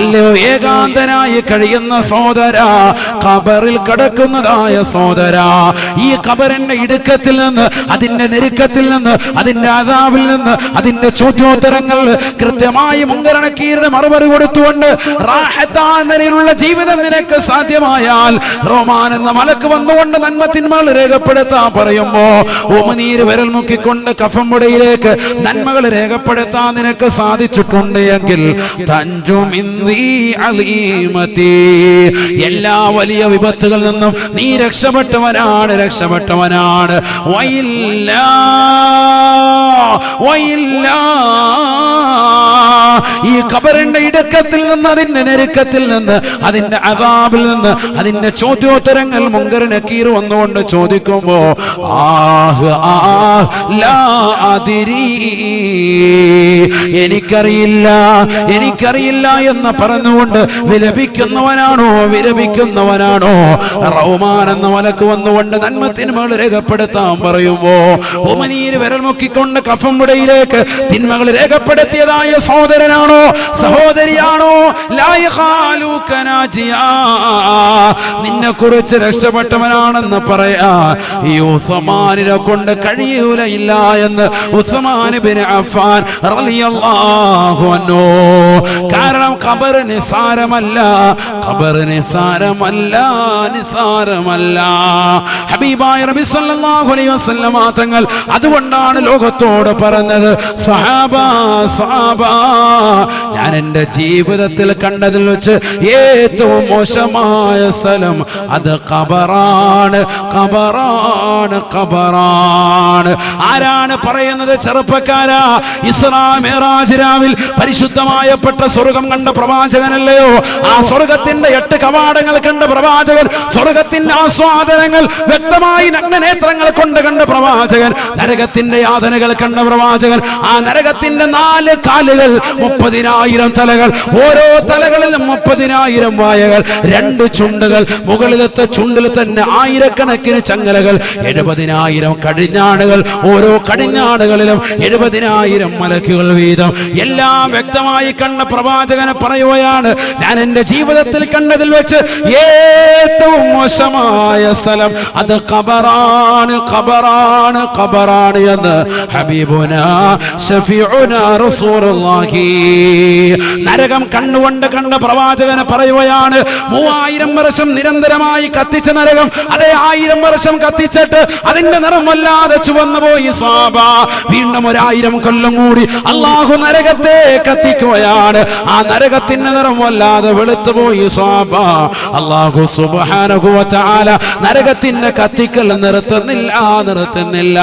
അല്ലയോ ഏകാന്തനായി കഴിയുന്ന സോദര കബറിൽ കിടക്കുന്നതായ സോദര ഈ കബറിന്റെ ഇടുക്കത്തിൽ നിന്ന് അതിന്റെ നെരുക്കത്തിൽ നിന്ന് അതിന്റെ അതാവിൽ നിന്ന് അതിന്റെ ചോദ്യോത്തരങ്ങൾ കൃത്യമായി മുങ്കരണക്കീരുടെ മറുപടി കൊടുത്തുകൊണ്ട് നിലയിലുള്ള ജീവിതം നിനക്ക് സാധ്യമായാൽ റോമാൻ എന്ന മലക്ക് വന്നുകൊണ്ട് നന്മ തിന്മകൾ രേഖപ്പെടുത്താൻ പറയുമ്പോ ഓമനീര് വിരൽ മുക്കിക്കൊണ്ട് കഫമുടയിലേക്ക് നന്മകൾ രേഖപ്പെടുത്താൻ നിനക്ക് സാധിച്ചിട്ടുണ്ട് എങ്കിൽ തഞ്ചും അലീമതീ. എല്ലാ വലിയ വിപത്തുകളിൽ നിന്നും നീ രക്ഷപ്പെട്ടവനാണ് രക്ഷപ്പെട്ടവനാണ്. വയില്ല വയില്ല ഈ കബറിന്റെ ഇടുക്കത്തിൽ നിന്ന് അതിന്റെ ഞെരുക്കത്തിൽ നിന്ന് അതിന്റെ അതാബിൽ നിന്ന് അതിന്റെ ചോദ്യോത്തരങ്ങൾ മുങ്കർ നക്കീർ വന്നുകൊണ്ട് ചോദിക്കുമ്പോ ആഹ് അതിരി. എനിക്കറിയില്ല എനിക്കറിയില്ല എന്ന് പറഞ്ഞുകൊണ്ട് വിലപിക്കുന്നവനാണോ വിലപിക്കുന്നവനാണോ? റഹ്മാൻ വലക്ക് വന്നുകൊണ്ട് നന്മത്തിന് മകൾ രേഖപ്പെടുത്താൻ പറയുമ്പോ ഉമനീര് വിരൽ മുക്കിക്കൊണ്ട് കഫം മുടയിലേക്ക് തിന്മകൾ രേഖപ്പെടുത്തിയതായ സഹോദരനാണോ? സഹോദരിയാണോ? നിന്നെ കുറിച്ച് രക്ഷപ്പെട്ടവനാണെന്ന് പറയാ. ഈ ഉസ്മാനിനെ കൊണ്ട് കഴിയൂല ഇല്ല എന്ന് ഉസ്മാൻ ബിൻ അൻഹു. കാരണം ഖബർ നിസാരമല്ല ഖബർ നിസാരമല്ല നിസാരമല്ല. ഹബീബായ നബി സല്ലല്ലാഹു അലൈഹി വസല്ലമ തങ്ങൾ അതുകൊണ്ടാണ് ലോകത്തോട് പറഞ്ഞത് സഹാബ സഹാബ ഞാൻ എന്റെ ജീവിതത്തിൽ കണ്ടതിൽ വെച്ച് ഏറ്റവും മോശമായ സ്ഥലം അത് ഖബറാണ് ഖബറാണ് ഖബറാണ്. ആരാണ് പറയുന്നത് ചെറുപ്പക്കാരാ? ഇസ്ലാം രാവിൽ പരിശുദ്ധമായപ്പെട്ട സ്വർഗം കണ്ട പ്രവാചകനല്ലയോ? ആ സ്വർഗത്തിന്റെ എട്ട് കവാടങ്ങൾ കണ്ട പ്രവാചകൻ സ്വർഗത്തിന്റെ ആസ്വാദനങ്ങൾ വ്യക്തമായി നഗ്നനേത്രങ്ങൾ കൊണ്ട് കണ്ട പ്രവാചകൻ നരകത്തിന്റെ യാതനകൾ കണ്ട പ്രവാചകൻ ആ നരകത്തിന്റെ നാല് കാലുകൾ മുപ്പതിനായിരം തലകൾ ഓരോ തലകളിലും മുപ്പതിനായിരം വായകൾ രണ്ട് ചുണ്ടുകൾ മുകളിലത്തെ ചുണ്ടിൽ തന്നെ ആയിരക്കണക്കിന് ചങ്ങലകൾ എഴുപതിനായിരം കടിഞ്ഞാണുകൾ ഓരോ കടിഞ്ഞാണുകളിലും എഴുപതിനായിരം മലക്കുകൾ വീതം. എല്ലാം വ്യക്തമായി കണ്ട പ്രവാചകനെ പറയുകയാണ് ഞാൻ എന്റെ ജീവിതത്തിൽ കണ്ടതിൽ വെച്ച് ഏറ്റവും മോശമായ സ്ഥലം അത് ഖബറാണ് ഖബറാണ് ഖബറാണ് എന്ന് ഹബീബുന ഷഫീഉന റസൂലുള്ളാഹി. നരകം കണ്ണുകൊണ്ട് കണ്ട പ്രവാചകനെ പറയുകയാണ് മൂവായിരം വർഷം നിരന്തരമായി കത്തിച്ച നരകം അതേ ആയിരം വർഷം കത്തിച്ചിട്ട് അതിന്റെ നിറം വല്ലാതെ ചുവന്നു പോയി വീണ്ടും ഒരായിരം കൊല്ലം കൂടി അള്ളാഹു നരകത്തെ കത്തിക്കുകയാണ്. ആ നരകത്തിന്റെ നിറം വല്ലാതെ വെളുത്തു സ്വാബ അള്ളാഹു സുബാനുഭവത്താല നരകത്തിന്റെ കത്തിക്കൽ നിർത്തുന്നില്ല നിർത്തുന്നില്ല.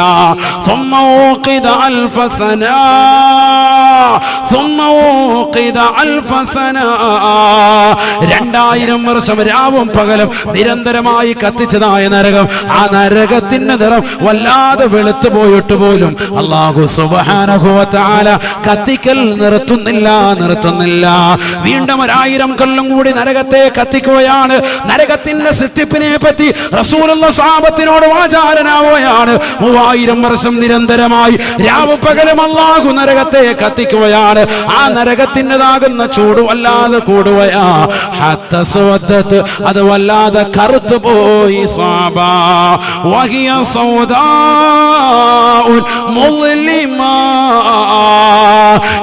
രണ്ടായിരം വർഷം രാവും പകലും നിരന്തരമായി കത്തിച്ചതായ നരകം ആ നരകത്തിന്റെ നിറം വല്ലാതെ വെളുത്തു പോയിട്ട് പോലും അള്ളാഹു സുബാനുഭവത്താല കത്തിക്കൽ നിർത്തുന്നില്ല നിർത്തുന്നില്ല. വീണ്ടും ഒരായിരം കൊല്ലം കൂടി നരകത്തെ കത്തിക്കുകയാണ്. നരകത്തിന്റെ സൃഷ്ടിപ്പിനെ പറ്റി റസൂലുള്ള സാപത്തിനോട് വാചാരനാവുകയാണ് മൂവായിരം വർഷം നിരന്തരമായി രാവു പകലും അള്ളാഹു നരകത്തെ കത്തിക്കുകയാണ്. ആ നരകത്തിന്റെതാകുന്ന ചൂട് വല്ലാതെ കൂടുകയാ. അത് വല്ലാതെ കറുത്തു പോയി സാബ. വഹിയ സൗദാ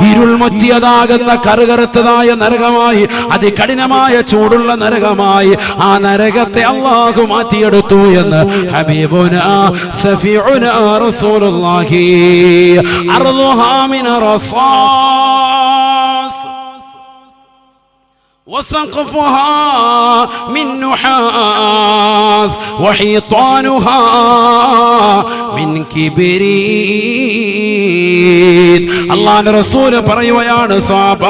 ഇരുൾമുറ്റിയതാകുന്ന കറുകറുത്തതായ നരകമായി അതികഠിനമായ ചൂടുള്ള നരകമായി ആ നരകത്തെ അള്ളാഹു മാറ്റിയെടുത്തു എന്ന് ഹബീബുന സഫീഉന റസൂലുള്ളാഹി അർളുഹാ മിന റസാസ് وسقفها من نحاس وحيطانها من كبريت അള്ളാന്റെ റസൂൽ പറയുകയാണ് സ്വാബ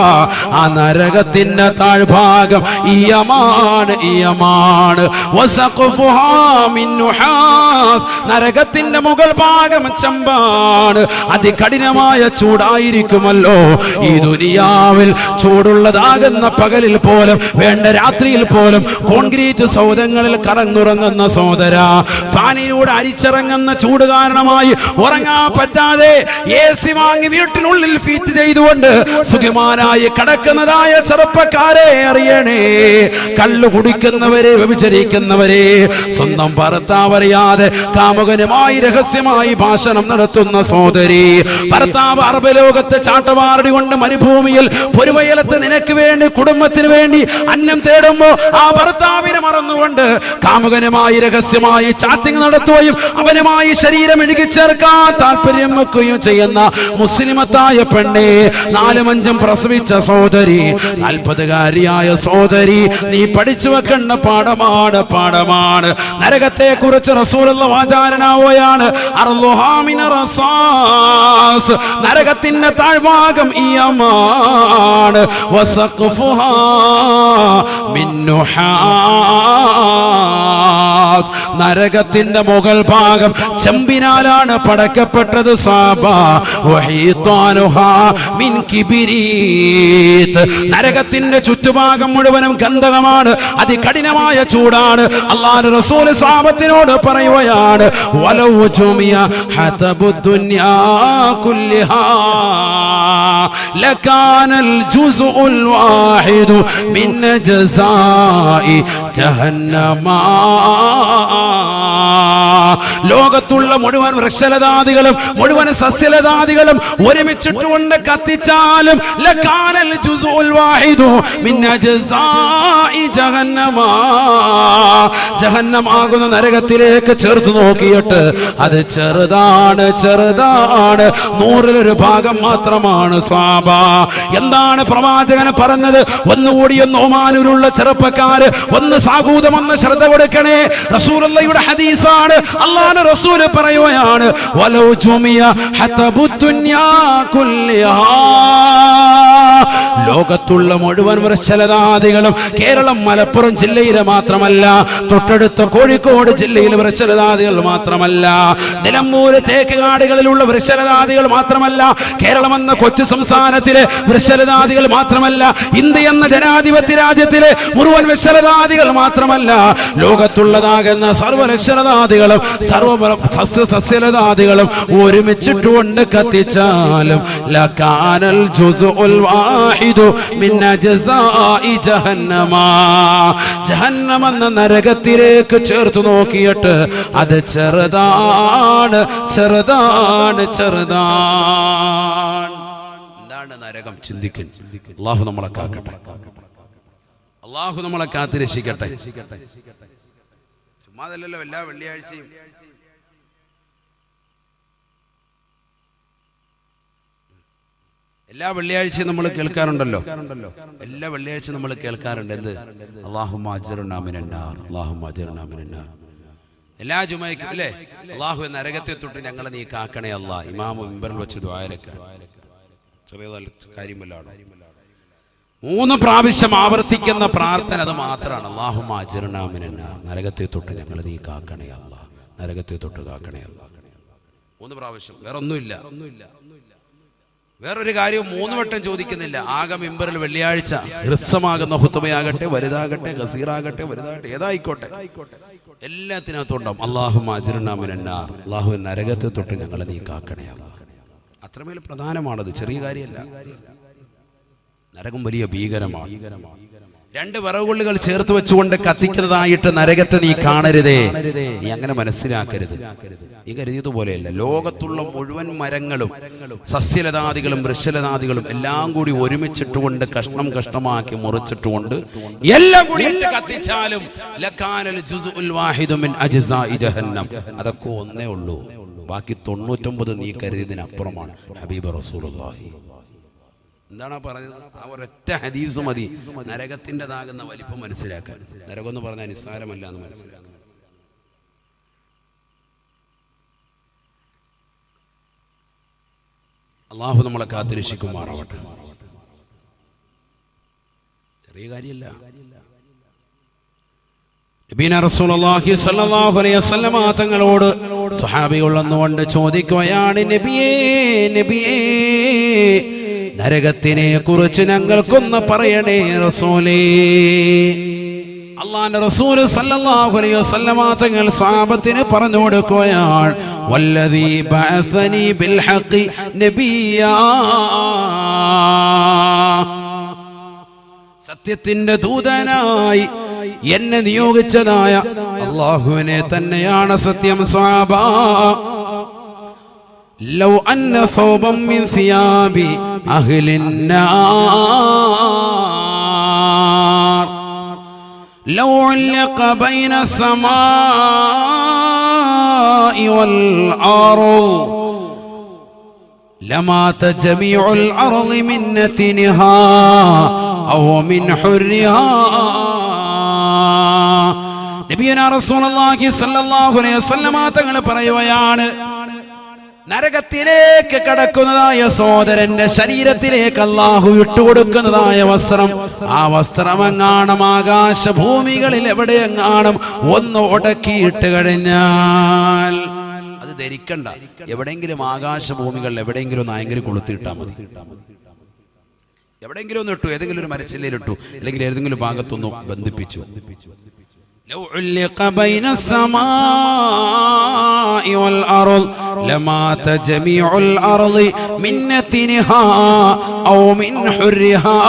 ആ നരകത്തിന്റെ താഴ്ഭാഗം ഇയമാണ് ഇയമാണ് നരകത്തിന്റെ മുകൾ ഭാഗം ചമ്പാണ്. അതികഠിനമായ ചൂടായിരിക്കുമല്ലോ. ഈ ദുനിയാവിൽ ചൂടുള്ളതാകുന്ന പകലിൽ പോലും വേണ്ട രാത്രിയിൽ പോലും കോൺക്രീറ്റ് സൗധങ്ങളിൽ കറങ്ങുറങ്ങുന്ന സോദര ഫാനിലൂടെ അരിച്ചിറങ്ങുന്ന ചൂട് കാരണമായി ഉറങ്ങാൻ പറ്റാതെ എ സി വാങ്ങി വീട്ടിനുള്ളിൽ ഫീറ്റ് ചെയ്തുകൊണ്ട് സുഖിമാനായി കടക്കുന്നതായ ചെറുപ്പക്കാരെ അറിയണേ. കള്ളു കുടിക്കുന്നവരെ വ്യഭിചരിക്കുന്നവരെ സ്വന്തം ഭർത്താവറിയാതെ കാമുകനുമായി രഹസ്യമായി ഭാഷണം നടത്തുന്ന സോദരി ഭർത്താവ് അറബലോകത്ത് ചാട്ടവാറടി കൊണ്ട് മരുഭൂമിയിൽ പൊരുവയലത്ത് നിനക്ക് വേണ്ടി കുടുംബത്തിന് വേണ്ടി അന്നം തേടുമ്പോ ആ ഭർത്താവിനെ മറന്നുകൊണ്ട് കാമുകനുമായി രഹസ്യമായി ചാറ്റിംഗ് നടത്തുകയും അവനുമായി ശരീരം ഇഴുകിച്ചേർക്കാൻ താല്പര്യം വെക്കുകയും ചെയ്യുന്ന മുസ്ലിമത്തായ പെണ്ണേ നാലും അഞ്ചും പ്രസവിച്ച സോദരി നാൽപ്പതുകാരിയായ സോദരി നീ പഠിച്ചു വെക്കേണ്ട പാഠമാണ് പാഠമാണ്. നരകത്തെ കുറിച്ച് റസൂലുള്ള റസാസ് നരകത്തിന്റെ താഴ്ഭാഗം ഈ അമാണ്. നരകത്തിന്റെ മുകൾ ഭാഗം ചെമ്പിനാലാണ് പടക്കപ്പെട്ടത് സാബ. മിൻ കിബിരീത്ത് നരകത്തിന്റെ ചുറ്റുഭാഗം മുഴുവനും ഗന്ധകമാണ് അതികഠിനമായ ചൂടാണ് അള്ളാഹു റസൂൽ സാബത്തിനോട് പറയുകയാണ് വലൗ ജുമിയ ഹതബു ദുനിയാ കുല്ലിഹാ لكان الجزء الواحد من جزاء جهنم ലോകത്തുള്ള മുഴുവൻ വൃക്ഷലതാദികളും മുഴുവൻ സസ്യലതാദികളും ഒരുമിച്ചിട്ടുകൊണ്ട് കത്തിച്ചാലും വാഹിദു ജഹന്നമാകുന്ന നരകത്തിലേക്ക് ചേർത്ത് നോക്കിയിട്ട് അത് ചെറുതാണ് ചെറുതാണ്. നൂറിലൊരു ഭാഗം മാത്രമാണ് സാബ. എന്താണ് പ്രവാചകൻ പറഞ്ഞത്? ഒന്നുകൂടി ഒന്ന് ഒമാനൂരുള്ള ചെറുപ്പക്കാര് ഒന്ന് സാഗൂതം ഒന്ന് ശ്രദ്ധ കൊടുക്കണേ. റസൂറല്ലയുടെ ഹദീസാണ്. അള്ളാഹു റസൂൽ പറയുകയാണ് വലൗ ജുമിയ ഹതബു ദുനിയാ കുല്ലിഹാ. ലോകത്തുള്ള മുഴുവൻ വൃക്ഷലതാദികളും കേരളം മലപ്പുറം ജില്ലയിലെ മാത്രമല്ല തൊട്ടടുത്ത കോഴിക്കോട് ജില്ലയിലെ വൃക്ഷലതാദികൾ മാത്രമല്ല നിലമ്പൂര് തേക്കുകാടുകളിലുള്ള വൃക്ഷലതാദികൾ മാത്രമല്ല കേരളം എന്ന കൊച്ചു സംസ്ഥാനത്തിലെ വൃക്ഷലതാദികൾ മാത്രമല്ല ഇന്ത്യ എന്ന ജനാധിപത്യ രാജ്യത്തിലെ മുഴുവൻ വൃക്ഷലതാദികൾ മാത്രമല്ല ലോകത്തുള്ളതാകുന്ന സർവലക്ഷരതാദികളും സർവ സസ്യ സസ്യലതാദികളും ഒരുമിച്ചിട്ടുകൊണ്ട് കത്തിച്ചാലും ലക്കാനൽ ജുസുൽ വാഹിദു മിൻ അജ്സാഇ ജഹന്നമ. ജഹന്നം എന്ന നരകത്തിലേക്ക് ചേർത്ത് നോക്കിയിട്ട് അത് ചെറുതാണ് ചെറുതാണ് ചെറുതാണ്. എന്താണ് നരകം? ചിന്തിക്കും അള്ളാഹു നമ്മളെ കാക്കട്ടെ. അള്ളാഹു നമ്മളെ കാത്തിരക്ഷിക്കട്ടെ. ചുമ്മാതല്ലല്ലോ എല്ലാ വെള്ളിയാഴ്ചയും. എല്ലാ വെള്ളിയാഴ്ചയും നമ്മൾ കേൾക്കാറുണ്ടല്ലോ. എല്ലാ വെള്ളിയാഴ്ചയും നമ്മൾ കേൾക്കാറുണ്ട്. എന്ത്? അള്ളാഹു അള്ളാഹു എല്ലാ ജുമയ്ക്കും അല്ലേ? അള്ളാഹു നരകത്തെ തൊട്ട് ഞങ്ങളെ നീ കാക്കണേ അല്ല. ഇമാമു മിമ്പറിൽ വെച്ച് കാര്യമല്ലാണ് മൂന്ന് പ്രാവശ്യം ആവർത്തിക്കുന്ന പ്രാർത്ഥന അത് മാത്രമാണ്. അള്ളാഹു നരകത്തെ തൊട്ട് ഞങ്ങൾ നീ കാക്കണേ അല്ല. നരകത്തെ തൊട്ട് കാക്കണേ അല്ല. മൂന്ന് പ്രാവശ്യം. വേറെ ഒന്നുമില്ല ഒന്നുമില്ല വേറൊരു കാര്യം മൂന്ന് വട്ടം ചോദിക്കുന്നില്ല. ആകെ മെമ്പറിൽ വെള്ളിയാഴ്ച. ഹൃസ്വമാകുന്ന ഹുത്തുമയാകട്ടെ വലുതാകട്ടെ ഗസീറാകട്ടെ വലുതാകട്ടെ ഏതായിക്കോട്ടെ. എല്ലാത്തിനകത്തുണ്ടാവും. അള്ളാഹു അജിർണാമിനാർ അള്ളാഹു നരകത്തെ തൊട്ട് ഞങ്ങളെ നീ കാക്കണേ. അത്രമേൽ പ്രധാനമാണത്. ചെറിയ കാര്യമല്ല. നരകം വലിയ ഭീകരമാണ്. രണ്ട് വിറകുള്ളുകൾ ചേർത്ത് വെച്ചുകൊണ്ട് കത്തിക്കുന്നതായിട്ട് നരകത്തെ നീ കാണരുതേ. നീ അങ്ങനെ മനസ്സിലാക്കരുത്. നീ കരുതിയതുപോലെയല്ല. ലോകത്തുള്ള മുഴുവൻ മരങ്ങളും സസ്യലതാദികളും വൃക്ഷലതാദികളും എല്ലാം കൂടി ഒരുമിച്ചിട്ടുകൊണ്ട് കഷ്ണം കഷ്ണമാക്കി മുറിച്ചിട്ടുകൊണ്ട് എല്ലാം കൂടി കത്തിച്ചാലും അതൊക്കെ ഒന്നേ ഉള്ളൂ. ബാക്കി തൊണ്ണൂറ്റൊമ്പത് നീ കരുതിയതിനപ്പുറമാണ് ഹബീബ് റസൂലുള്ളാഹി. എന്താണ് പറഞ്ഞത്? ആ ഒരൊറ്റ ഹദീസ് മതി. നരകത്തിന്റെതാകുന്ന വലിപ്പം മനസ്സിലാക്കാൻ. നരകം എന്ന് പറഞ്ഞാൽ നിസ്സാരമല്ല എന്ന് മനസ്സിലാക്കാൻ. അള്ളാഹു നമ്മളെ കാത്തിരക്ഷിക്കുമാറാവട്ടെ. ചെറിയ കാര്യമല്ല. തങ്ങളോട് സ്വഹാബികൾ വന്നുകൊണ്ട് ചോദിക്കുകയാണ് നബിയേ നബിയേ നരകത്തിനെ കുറിച്ച് ഞങ്ങൾക്കൊന്ന് പറയണേ റസൂലേ. റസൂൽ സല്ലല്ലാഹു അലൈഹി വസല്ലമ തങ്ങൾ പറഞ്ഞു വല്ലദീ ബിൽ ഹഖി നബിയാ. സത്യത്തിന്റെ ദൂതനായി എന്നെ നിയോഗിച്ചതായ അള്ളാഹുവിനെ തന്നെയാണ് സത്യം സ്വാബ ലൗ അന്ന സൗബം മിൻ സിയാബി അഹ്ലിൻ നാർ ലൗ علق بين السماء والأرض لمات جميع الأرض من نتنها أو من حرها നബിയന റസൂലുള്ളാഹി സ്വല്ലല്ലാഹു അലൈഹി വസല്ലമ തങ്ങൾ പറയുകയാണ് നരകത്തിലേക്ക് കടക്കുന്നതായ സോദരന്റെ ശരീരത്തിലേക്ക് അള്ളാഹു ഇട്ടുകൊടുക്കുന്നതായ വസ്ത്രം. ആ വസ്ത്രം എങ്ങാണം ആകാശ ഭൂമികളിൽ എവിടെയെങ്ങാണം ഒന്ന് ഉടക്കിയിട്ട് കഴിഞ്ഞാൽ അത് ധരിക്കണ്ട. എവിടെയെങ്കിലും ആകാശ ഭൂമികളിൽ എവിടെയെങ്കിലും ആയെങ്കിലും കൊളുത്തിയിട്ടാൽ മതി. എവിടെയെങ്കിലും ഒന്ന് ഇട്ടു ഏതെങ്കിലും ഒരു മരച്ചില്ലയിലിട്ടു അല്ലെങ്കിൽ ഏതെങ്കിലും ഭാഗത്തൊന്ന് ബന്ധിപ്പിച്ചു. لو علق بين السماء والأرض لمات جميع الأرض من نتنها أو من حرها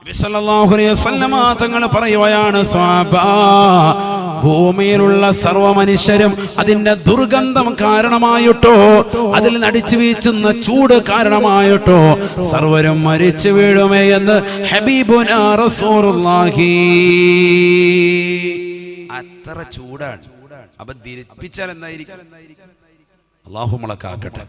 നബി സല്ലല്ലാഹു അലൈഹി വസല്ലമ തങ്ങൾ പറയുകയാണ് സ്വാബ ഭൂമിയിലുള്ള സർവ മനുഷ്യരും അതിന്റെ ദുർഗന്ധം കാരണമായിട്ടോ അതിൽ നടിച്ചു വീച്ചുന്ന ചൂട് കാരണമായിട്ടോ സർവരും മരിച്ചു വീഴുമേ എന്ന് ഹബീബുന അത്ര ചൂടാണ്. അപ്പൊ ധരിപ്പിച്ചാൽ എന്തായിരിക്കും? അള്ളാഹു മുളക്കാക്കട്ടെ.